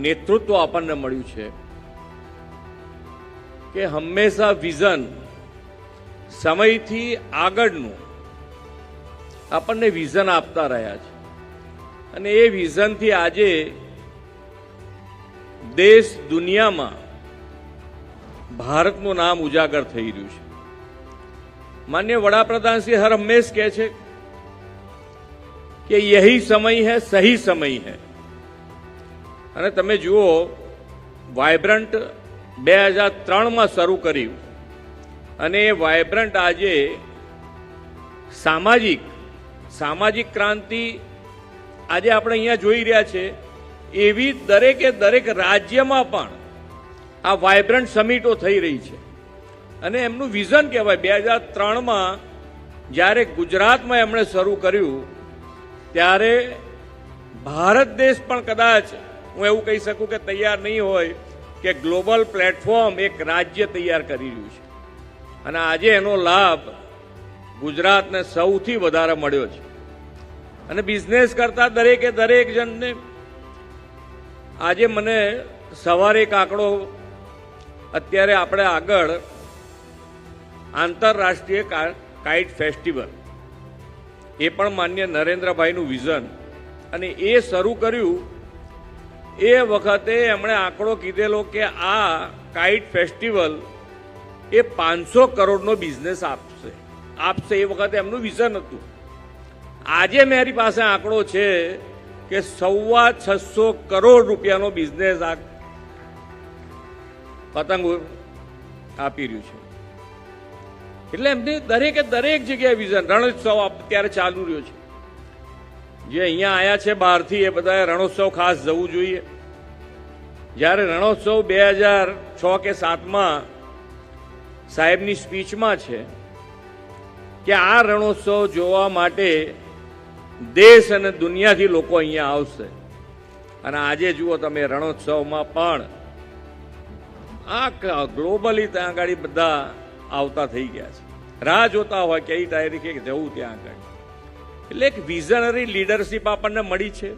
નેતૃત્વ આપણને મળ્યું છે કે હંમેશા વિઝન સમયથી આગળનું આપણને વિઝન આપતા રહ્યા છે. અને એ વિઝનથી આજે દેશ દુનિયામાં ભારતનું નામ ઉજાગર થઈ રહ્યું છે. માન્ય વડાપ્રધાન શ્રી હર હંમેશ કહે છે કે યહી સમય હૈ, સહી સમય હૈ. અને તમે જુઓ વાયબ્રન્ટ બે હજાર ત્રણમાં શરૂ કર્યું. અને એ વાયબ્રન્ટ આજે સામાજિક સામાજિક ક્રાંતિ આજે આપણે અહીંયા જોઈ રહ્યા છે. એવી દરેકે દરેક રાજ્યમાં પણ આ વાયબ્રન્ટ સમિટો થઈ રહી છે. અને એમનું વિઝન કહેવાય, બે હજાર ત્રણમાં જ્યારે ગુજરાતમાં એમણે શરૂ કર્યું, ત્યારે ભારત દેશ પણ કદાચ હું એવું કહી શકું કે તૈયાર નહીં હોય કે ગ્લોબલ પ્લેટફોર્મ એક રાજ્ય તૈયાર કરી રહ્યું છે. અને આજે એનો લાભ ગુજરાતને સૌથી વધારે મળ્યો છે. અને બિઝનેસ કરતા દરેકે દરેક જણને આજે મને સવારે એક આંકડો અત્યારે આપણે આગળ આંતરરાષ્ટ્રીય કાઇટ ફેસ્ટિવલ, એ પણ માન્ય નરેન્દ્રભાઈનું વિઝન. અને એ શરૂ કર્યું એ વખતે એમણે આંકડો કીધેલો કે આ કાઇટ ફેસ્ટિવલ એ પાંચસો કરોડનો બિઝનેસ આપશે. આપશે એ વખતે એમનું વિઝન હતું. આજે મારી પાસે આંકડો છે કે સવા છસો કરોડ રૂપિયાનો બિઝનેસ આ પતંગ આપી રહ્યું છે. એટલે એમને દરેકે દરેક જગ્યાએ વિઝન, રણોત્સવ અત્યારે ચાલુ રહ્યો છે. જે અહીંયા આયા છે બહારથી, એ બધાએ રણોત્સવ ખાસ જવું જોઈએ. જ્યારે રણોત્સવ બે હજાર છ કે સાતમાં સાહેબની સ્પીચમાં છે કે આ રણોત્સવ જોવા માટે દેશ અને દુનિયાથી લોકો અહીંયા આવશે. અને આજે જુઓ તમે રણોત્સવમાં પણ આ ગ્લોબલી ત્યાં આગળ બધા આવતા થઈ ગયા છે. રાહ જોતા હોય કઈ તારીખે જવું ત્યાં આગળ. એટલે એક વિઝનરી લીડરશીપ આપણને મળી છે.